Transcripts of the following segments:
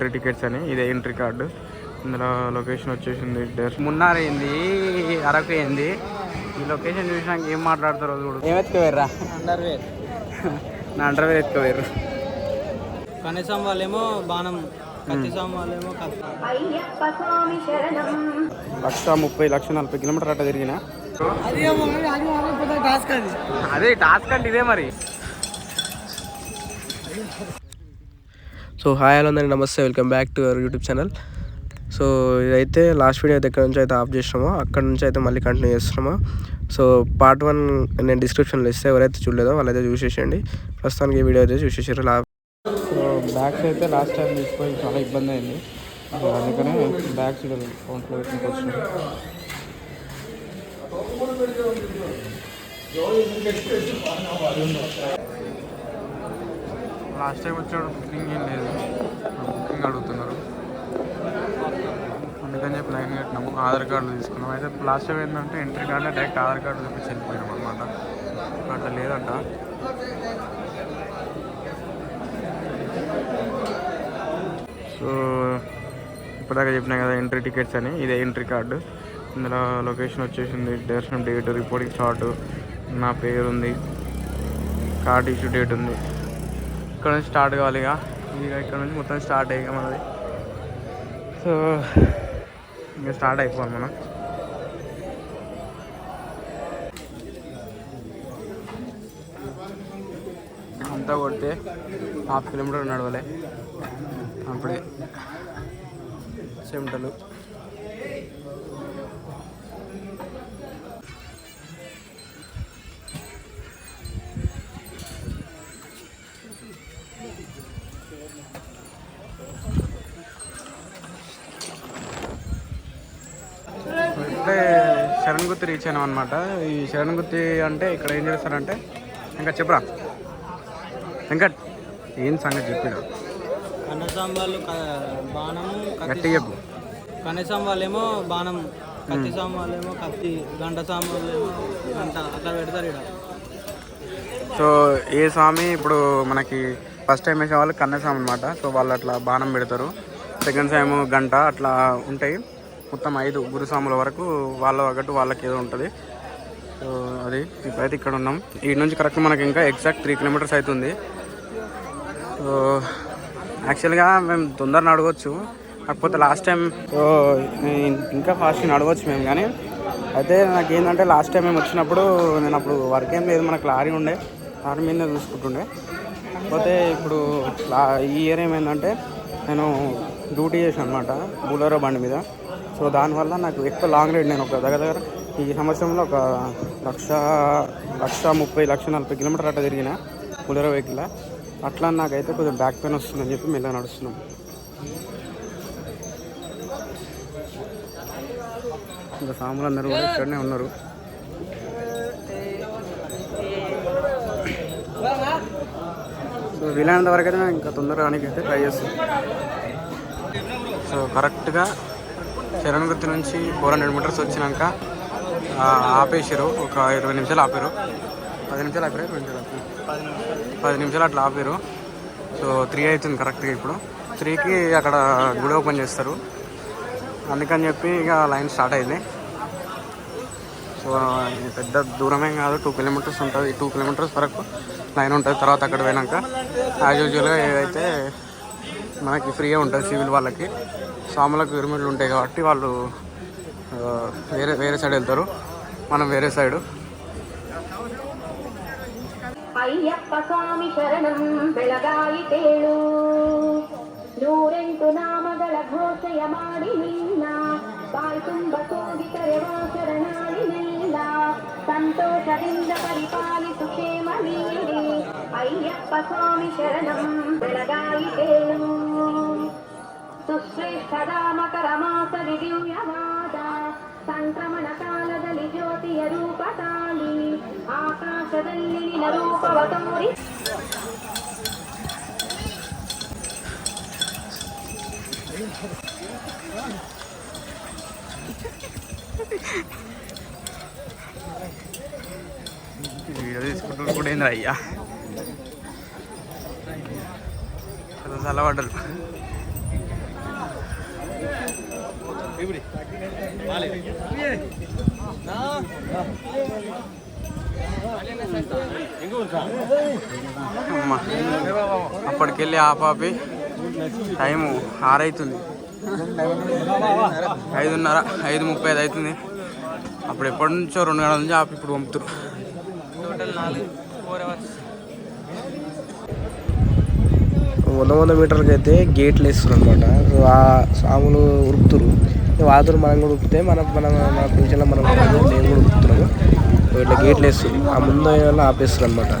Entry tickets అని ఇదే entry card. ఇందులో లొకేషన్ వచ్చేసింది మున్నార్ అయింది అరకు అయింది ఈ లొకేషన్ చూసినాక ఏం మాట్లాడతారో చూడు. ఏం ఎత్తుకోవేర్రా? అండర్వేర్. నా అండర్వేర్ ఎత్తుకోవేర్రు. కనీసం వాళ్ళేమో బాణం లక్ష ముప్పై లక్ష నలభై కిలోమీటర్ అట్లా తిరిగిన? అది అది టాస్క్ అది. అదే టాస్క్ అంటే ఇదే మరి. సో హాయ్ హలో నమస్తే welcome back to our YouTube channel. So ఇదైతే లాస్ట్ వీడియో అయితే ఎక్కడి నుంచి అయితే ఆఫ్ చేసినామో అక్కడ నుంచి అయితే మళ్ళీ కంటిన్యూ చేస్తున్నామో? సో పార్ట్ వన్ నేను డిస్క్రిప్షన్లో ఇస్తే ఎవరైతే చూడలేదో వాళ్ళైతే చూసేసేయండి. ప్రస్తుతానికి ఈ వీడియో అయితే చూసేసారు లా సో బ్యాగ్స్ అయితే లాస్ట్ టైం తీసుకొని చాలా ఇబ్బంది అయింది. సో అందుకనే బ్యాగ్స్ కౌంట్లో లాస్ట్ టైం వచ్చాడు బుకింగ్ ఏం లేదు. బుకింగ్ అడుగుతున్నారు. అందుకని చెప్పి లైన్ కట్టినాము. ఆధార్ కార్డు తీసుకున్నాం. అయితే లాస్ట్ టైం ఏంటంటే ఎంట్రీ కార్డులో డైరెక్ట్ ఆధార్ కార్డు చూపించి వెళ్ళిపోయినాం అనమాట అట్లా లేదంట. సో ఇప్పటిదాకా చెప్పినా కదా ఎంట్రీ టికెట్స్ అని. ఇదే ఎంట్రీ కార్డు ఇందులో లొకేషన్ వచ్చేసింది. దర్శనం డేట్ రిపోర్టింగ్ స్టార్ట్ నా పేరు ఉంది కార్డ్ ఇష్యూ డేట్ ఉంది. ఇక్కడ నుంచి స్టార్ట్ కావాలి ఇక. ఇక ఇక్కడ నుంచి మొత్తం స్టార్ట్ అయ్యి మనది. సో ఇంకా స్టార్ట్ అయిపోవాలి మనం. అంతా కొడితే హాఫ్ కిలోమీటర్ నడవలే. అప్పుడే. చెమటలు శరణ్గుత్తి రీచ్ అయినాం అనమాట ఈ శరణ్గుత్తి అంటే ఇక్కడ ఏం చేస్తారంటే ఇంకా చెప్పరా. వెంకట్ ఏం సంగతి చెప్పిన? కనీసం వాళ్ళు బాణము గట్టి చెప్పు. కనీసం వాళ్ళేమో బాణం కత్తి సాం వాళ్ళేమో కత్తి గంట సాం వాళ్ళేమో గంట అట్లా పెడతారు ఇక్కడ సో ఏ స్వామి ఇప్పుడు మనకి ఫస్ట్ టైం వేసే వాళ్ళు కన్నస్వామి అనమాట సో వాళ్ళు అట్లా బాణం పెడతారు. సెకండ్ టైం గంట అట్లా ఉంటాయి. మొత్తం ఐదు గురుస్వాముల వరకు వాళ్ళ ఒకటి వాళ్ళకి ఏదో ఉంటుంది. సో అది ఇప్పుడైతే ఇక్కడ ఉన్నాం. ఈ నుంచి కరెక్ట్ మనకి ఇంకా ఎగ్జాక్ట్ త్రీ కిలోమీటర్స్ అవుతుంది సో యాక్చువల్గా మేము తొందర నడవచ్చు కాకపోతే లాస్ట్ టైం ఇంకా ఫాస్ట్ నడవచ్చు మేము కానీ అయితే నాకు ఏంటంటే లాస్ట్ టైం మేము వచ్చినప్పుడు నేను అప్పుడు వర్క్ ఏం లేదు మనకు లారీ ఉండే. లారీ మీద చూసుకుంటుండే. కాకపోతే ఇప్పుడు లా- ఈ ఇయర్ ఏమైందంటే నేను డ్యూటీ చేశాను అనమాట బులరో బండి మీద. సో దానివల్ల నాకు ఎక్కువ లాంగ్ రైడ్ నేను ఒక దగ్గర దగ్గర ఈ సంవత్సరంలో ఒక లక్ష లక్ష ముప్పై లక్ష నలభై కిలోమీటర్ అట్లా తిరిగిన కులర వెహికల్. అట్లా నాకైతే కొంచెం బ్యాక్ పెయిన్ వస్తుందని చెప్పి మెల్లగా నడుస్తున్నాం. ఇంకా సాములు అందరూ కూడా ఇక్కడనే ఉన్నారు. సో వీలైనంత వరకు అయితే ఇంకా తొందరగా రానికి అయితే ట్రై చేస్తాను సో కరెక్ట్గా శరణగుర్తి నుంచి ఫోర్ హండ్రెడ్ మీటర్స్ వచ్చినాక ఆపేసారు ఒక ఇరవై నిమిషాలు ఆపారు. పది నిమిషాలు ఆపారు? ఇరవై నిమిషాలు ఆపారు? పది నిమిషాలు. అట్లా ఆపారు. సో త్రీ అవుతుంది కరెక్ట్గా ఇప్పుడు. త్రీకి అక్కడ గుడి ఓపెన్ చేస్తారు. అందుకని చెప్పి ఇక లైన్ స్టార్ట్ అయింది. సో పెద్ద దూరమేం కాదు. టూ కిలోమీటర్స్ ఉంటుంది. టూ కిలోమీటర్స్ వరకు లైన్ ఉంటుంది. తర్వాత అక్కడ పోయినాక. యాజ్ యూజువల్గా ఏదైతే మనకి ఫ్రీగా ఉంటుంది సివిల్ వాళ్ళకి. స్వాములకు విరుమిళ్ళు ఉంటాయి కాబట్టి వాళ్ళు ఆ, వేరే వేరే సైడ్ వెళ్తారు మనం వేరే సైడు ಅಯ್ಯಪ್ಪ ಸ್ವಾಮಿ ಶರಣಂ ಬೆಳಗಾಯಿತೇಳು ನೂರೆಂಟು ನಾಮಗಳ ಘೋಷೆಯ ಮಾಡಿ ನಿನ್ನ ಬಾಯಿ ತುಂಬ ಕೂಗಿ ಕರೆವ ಶರಣಾಳಿನೆಲ್ಲ ಸಂತೋಷದಿಂದ ಪರಿಪಾಲಿಸು ಕ್ಷೇಮ ನೀಡಿ ಅಯ್ಯಪ್ಪ ಸ್ವಾಮಿ ಶರಣಂ ಬೆಳಗಾಯಿತೇಳು ಸುಶ್ರೇಷ್ಠ ರಾಮಕರ ಮಾಸದಿ ದಿವ್ಯವಾದ ಸಂಕ್ರಮಣ ಕಾಲದಲ್ಲಿ ಜ್ಯೋತಿಯ ರೂಪ ತಾಳಿ ಆಕಾಶದಲ್ಲಿ ನಿನ್ನ ರೂಪವ ತೋರಿ వీడియో తీసుకుంటూ కూడా ఏంద్రా అయ్యా చల్లబడ్డరు అమ్మ. అప్పటికెళ్ళి ఆపాపి టైము ఆరైతుంది. ఐదున్నర ఐదు ముప్పై ఐదు అవుతుంది. అప్పుడు ఎప్పటి నుంచో రెండు గంటల నుంచి ఆపి ఇప్పుడు అవర్స్. వంద వంద మీటర్లకి అయితే గేట్లు వేస్తారు అనమాట ఆ సాములు ఉరుకుతురు. వాతులు మనం కూడా ఉప్పితే మన మన మన ఫ్యూచర్లో మనం కూడా మేము కూడా ఉప్పుతున్నాము ఇట్లా గేట్లు వేస్తుంది ఆ ముందు వల్ల ఆపేస్తుంది అనమాట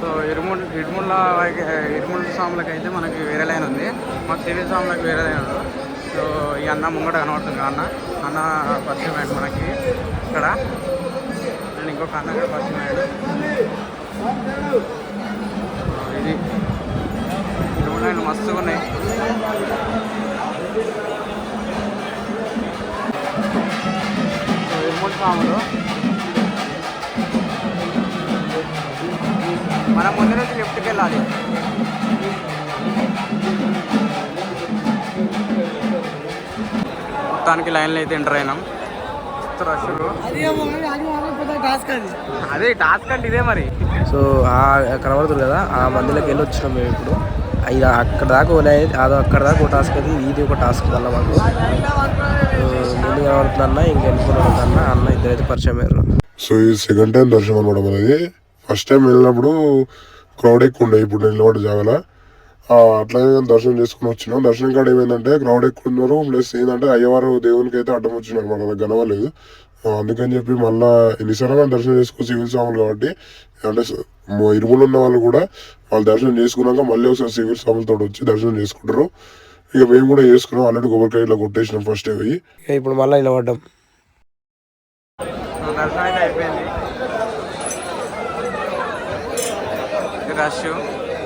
సో ఇరుముల్ ఇరుముల ఇరుముల స్వాములకి అయితే మనకి వేరే లైన్ ఉంది. మాకు సివిల్ స్వాములకు వేరే లైన్ ఉంది. సో ఈ అన్న ముంగట కనబడుతుంది. అన్న అన్న పరిచయం అయ్యాడు మనకి. ఇక్కడ నేను ఇంకొక అన్న కూడా పరిచయం అయ్యాడు సో ఇది లైన్లు మస్తుగా ఉన్నాయి మనం ముందు నుంచి లెఫ్ట్కి వెళ్ళాలి. మొత్తానికి లైన్లో అయితే ఎంటర్ అయినాం. అదే టాస్క్ అంటే ఇదే మరి. సో ఆ కనబడుతుంది కదా ఆ మందిలోకి వెళ్ళి వచ్చినాం మేము ఇప్పుడు. ఇక అక్కడ దాకా ఓలే అదో అక్కడ దాకా ఒక టాస్క్ అది ఇది ఒక టాస్క్ వల్ల మాకు. ముందు కనబడుతుంది అన్న ఇంకా వెళ్ళిపోయిన అన్న అన్న ఇద్దరైతే పరిచయం అయ్యారు. సో ఇది సెకండ్ టైం దర్శనం అనమాట మనది. ఫస్ట్ టైం వెళ్ళినప్పుడు క్రౌడ్ ఎక్కువ ఉండే ఇప్పుడు నిలబడి జాగాల. అట్లాగే దర్శనం చేసుకుని వచ్చినాం. దర్శనం కాడ ఏమైందంటే క్రౌడ్ ఎక్కువ ఉన్నారు. ప్లస్ ఏంటంటే అయ్యవారు దేవునికి అయితే అడ్డం వచ్చినారు. అనమాట గనవలేదు అందుకని చెప్పి మళ్ళా ఎన్నిసార్లు మనం దర్శనం చేసుకో సివిల్ స్వాములు కాబట్టి అంటే ఇరుములు ఉన్న వాళ్ళు కూడా వాళ్ళు దర్శనం చేసుకున్నాక మళ్ళీ ఒకసారి సివిల్ స్వాములతో వచ్చి దర్శనం చేసుకుంటారు. ఇక మేము కూడా చేసుకున్నాం ఆల్రెడీ కొబ్బరికాయ ఇట్లా కొట్టేసినాం ఫస్ట్ ఇక ఇప్పుడు మళ్ళీ నిలబడ్డాం సో దర్శనం అయితే అయిపోయింది. రష్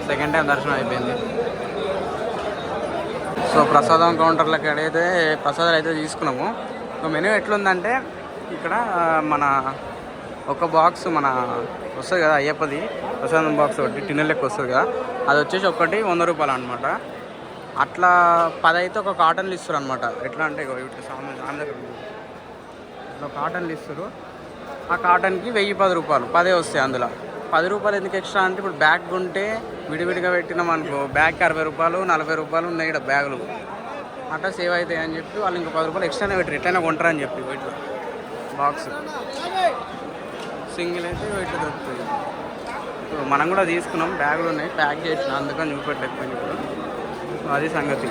సెకండ్ టైం దర్శనం అయిపోయింది. సో ప్రసాదం కౌంటర్లకి అయితే ప్రసాదాలు అయితే తీసుకున్నాము. సో మెనూ ఎట్లుందంటే ఇక్కడ మన ఒక బాక్స్ మన వస్తుంది కదా అయ్యప్పది ప్రసాదం బాక్స్ ఒకటి టిన్నెల్ లెక్క వస్తుంది కదా. అది వచ్చేసి ఒకటి వంద రూపాయలు అనమాట అట్లా పది అయితే ఒక కాటన్లు ఇస్తారు అనమాట ఎట్లా అంటే ఇట్లా సామాన్ సామాన్ దగ్గర ఇట్లా కాటన్లు ఇస్తారు. ఆ కాటన్కి వెయ్యి పది రూపాయలు పదే వస్తాయి అందులో. పది రూపాయలు ఎందుకు ఎక్స్ట్రా అంటే ఇప్పుడు బ్యాగ్ ఉంటే విడివిడిగా పెట్టినాం అనుకో బ్యాగ్కి అరవై రూపాయలు నలభై రూపాయలు ఉన్నాయి ఇక్కడ బ్యాగులు. అట్లా సేవ్ అవుతాయి అని చెప్పి వాళ్ళు ఇంకో పది రూపాయలు ఎక్స్ట్రానే పెట్టారు ఎట్లయినా కొంటారని చెప్పి ఇట్లా. బాక్స్. సింగిల్ అయితే ఇట్లా దొరుకుతుంది. ఇప్పుడు మనం కూడా తీసుకున్నాం బ్యాగులు ఉన్నాయి ప్యాక్ చేసిన అందుకని చూపెట్టలేకపోయింది ఇప్పుడు. అది సంగతి.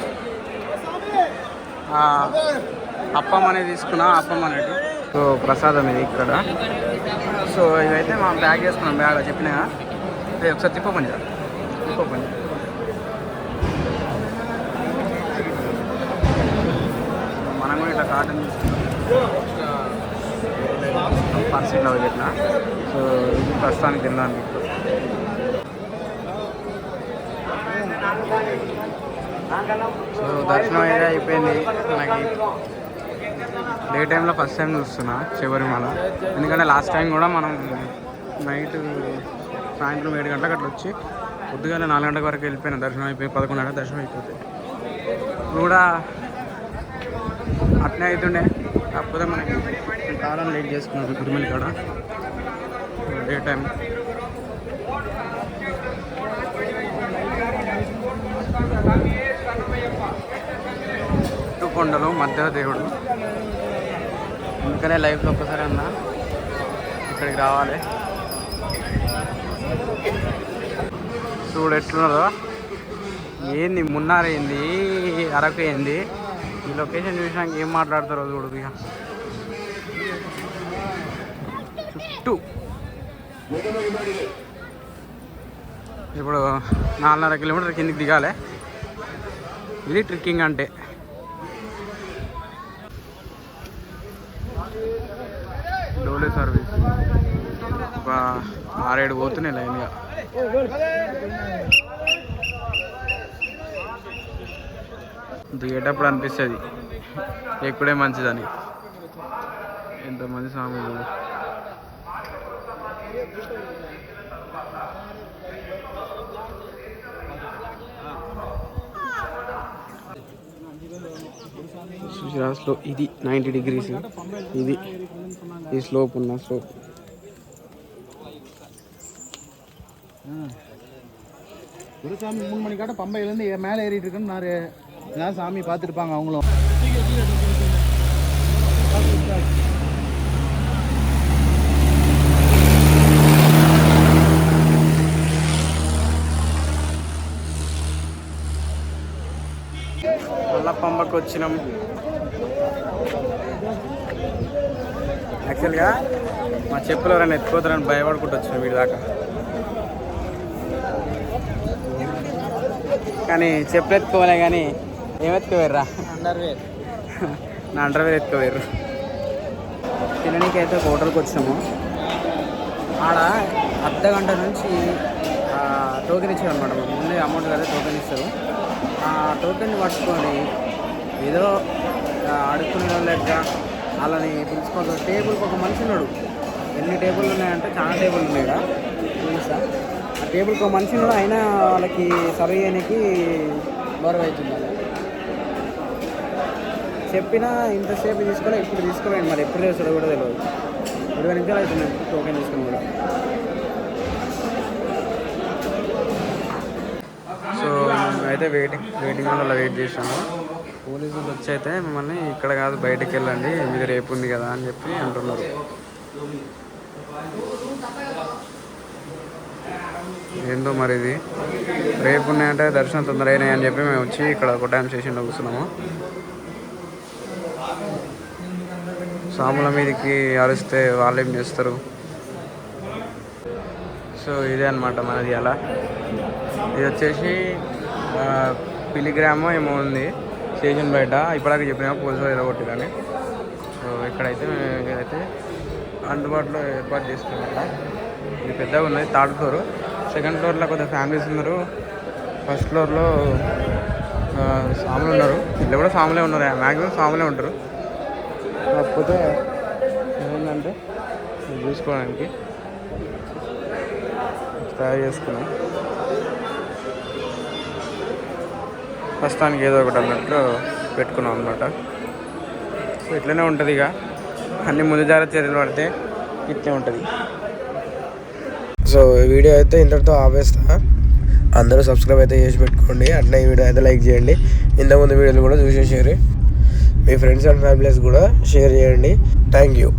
అప్పం అనేది తీసుకున్నా అప్పం అనేది. సో ప్రసాదం ఇది ఇక్కడ. సో ఇవైతే మనం ప్యాక్ చేసుకున్నాం బ్యాగ్ చెప్పినా ఇది ఒకసారి తిప్పపని సార్ తిప్పపని మనం కూడా ఇట్లా కాటన్ తీసుకున్నాం. ఇట్లా పెట్టిన సో ఇది ప్రస్తుతానికి తిన్నాను సో దర్శనం అయితే అయిపోయింది. మనకి డే టైంలో ఫస్ట్ టైం చూస్తున్నా శబరిమల ఎందుకంటే లాస్ట్ టైం కూడా మనం నైట్ సాయంత్రం ఏడు గంటలకు అట్లా వచ్చి పొద్దుగాల నాలుగు గంటల వరకు వెళ్ళిపోయిన. దర్శనం అయిపోయి పదకొండు గంటల దర్శనం అయిపోతుంది ఇప్పుడు కూడా అట్నే అవుతుండే కాకపోతే మనకి కాలం లేట్ చేసుకున్నాం తిరుమల కాడ. Day time. చుట్టూ కొండలు మధ్యలో దేవుడు. అందుకనే లైఫ్లో ఒక్కసారి అన్నా. ఇక్కడికి రావాలి. చూడు ఎట్లున్నదో. ఏంది మున్నార్ ఏంది? అరకు ఏంది? ఈ లొకేషన్ చూసినాక ఏం మాట్లాడతారో చూడు ఇక. చుట్టూ. ఇప్పుడు నాలుగున్నర కిలోమీటర్ కిందికి దిగాలి. ఇది ట్రిక్కింగ్ అంటే. డోలే సర్వీస్. ఒక ఆరేడు పోతున్నాయి లైన్గా. దిగేటప్పుడు అనిపిస్తుంది ఎక్కుడే మంచిదని ఎంతమంది స్వామిలు చూసిరా స్లో ఇది నైంటీ డిగ్రీస్ ఇది ఈ స్లోప్ ఉన్న స్లోప్ குருசாமி மூணு மணிக்காட்ட பம்பையிலேருந்து மேலே ஏறிட்டு இருக்குன்னு நான் நான் சாமி பார்த்துருப்பாங்க அவங்களும் మళ్ళా పంపకు వచ్చినాం యాక్చువల్గా మా చెప్పులు ఎవరైనా ఎత్తుకోతారని భయపడుకుంటూ వచ్చినాం వీడి దాకా కానీ చెప్పులు ఎత్తుకోలే కానీ ఏం ఎత్తుకోవేర్రా అండర్వేర్. నా అండర్వేర్ ఎత్తుకోవేర్రు. తినడానికి అయితే ఒక హోటల్కి వచ్చినాము ఆడ అర్ధ గంట నుంచి టోకెన్ ఇచ్చారు అనమాట ముందే అమౌంట్ కదా టోకెన్ ఇస్తారు. ఆ టోకెన్ పట్టుకొని ఏదో అడుక్కునే లెక్క వాళ్ళని పిలుచుకోవాలి. టేబుల్కి ఒక మనిషి ఉన్నాడు. ఎన్ని టేబుల్ ఉన్నాయంటే చాలా టేబుల్ ఉన్నాయి చూపిస్తా ఆ టేబుల్కి ఒక మనిషి ఉన్నాడు. అయినా వాళ్ళకి సర్వ్ చేయడానికి బరువు అవుతుంది. చెప్పినా ఇంతసేపు తీసుకోలే ఇప్పుడు తీసుకోలేండి మరి ఎప్పుడు చేస్తాడో కూడా తెలియదు ఇరవై నిమిషాలు అవుతుంది టోకెన్ తీసుకుని కూడా. సో అయితే వెయిటింగ్ వెయిటింగ్ అలా వెయిట్ చేసాము పోలీసులు వచ్చి అయితే మిమ్మల్ని ఇక్కడ కాదు బయటకు వెళ్ళండి మీది రేపు ఉంది కదా అని చెప్పి అంటున్నారు. ఏందో మరి ఇది? రేపు ఉన్నాయంటే దర్శనం తొందర అయినాయి అని చెప్పి మేము వచ్చి ఇక్కడ ఒక టైం స్టేషన్లో కూర్చున్నాము. సాముల మీదకి అరిస్తే వాళ్ళు ఏం చేస్తారు? సో ఇదే అనమాట మనది అలా. ఇది వచ్చేసి పిలిగ్రామో ఏమో ఉంది. స్టేషన్ బయట. ఇప్పటిదాకా చెప్పినా పోలీసులు ఎరగొట్టిరని సో ఇక్కడైతే మేము అయితే అందుబాటులో ఏర్పాటు చేసుకున్నమాట ఇది పెద్దగా ఉన్నది థర్డ్ ఫ్లోర్. సెకండ్ ఫ్లోర్లో కొద్దిగా ఫ్యామిలీస్ ఉన్నారు. ఫస్ట్ ఫ్లోర్లో సాములు ఉన్నారు. ఇలా కూడా సాములే ఉన్నారు. మ్యాక్సిమం సాములే ఉంటారు. కాకపోతే ఏంటంటే చూసుకోవడానికి తయారు చేసుకున్నాం. ప్రస్తుతానికి ఏదో ఒకటి అన్నట్లు పెట్టుకున్నాం అనమాట సో ఇట్లనే ఉంటుంది ఇక. అన్ని ముందు జాగ్రత్త చర్యలు పడితే ఇట్లే ఉంటుంది. సో వీడియో అయితే ఇంతటితో ఆపేస్తా. అందరూ సబ్స్క్రైబ్ అయితే చేసి పెట్టుకోండి. అట్లా ఈ వీడియో అయితే లైక్ చేయండి. ఇంతకుముందు వీడియోలు కూడా చూసేసారు మీ ఫ్రెండ్స్ అండ్ ఫ్యామిలీస్ కూడా షేర్ చేయండి. Thank you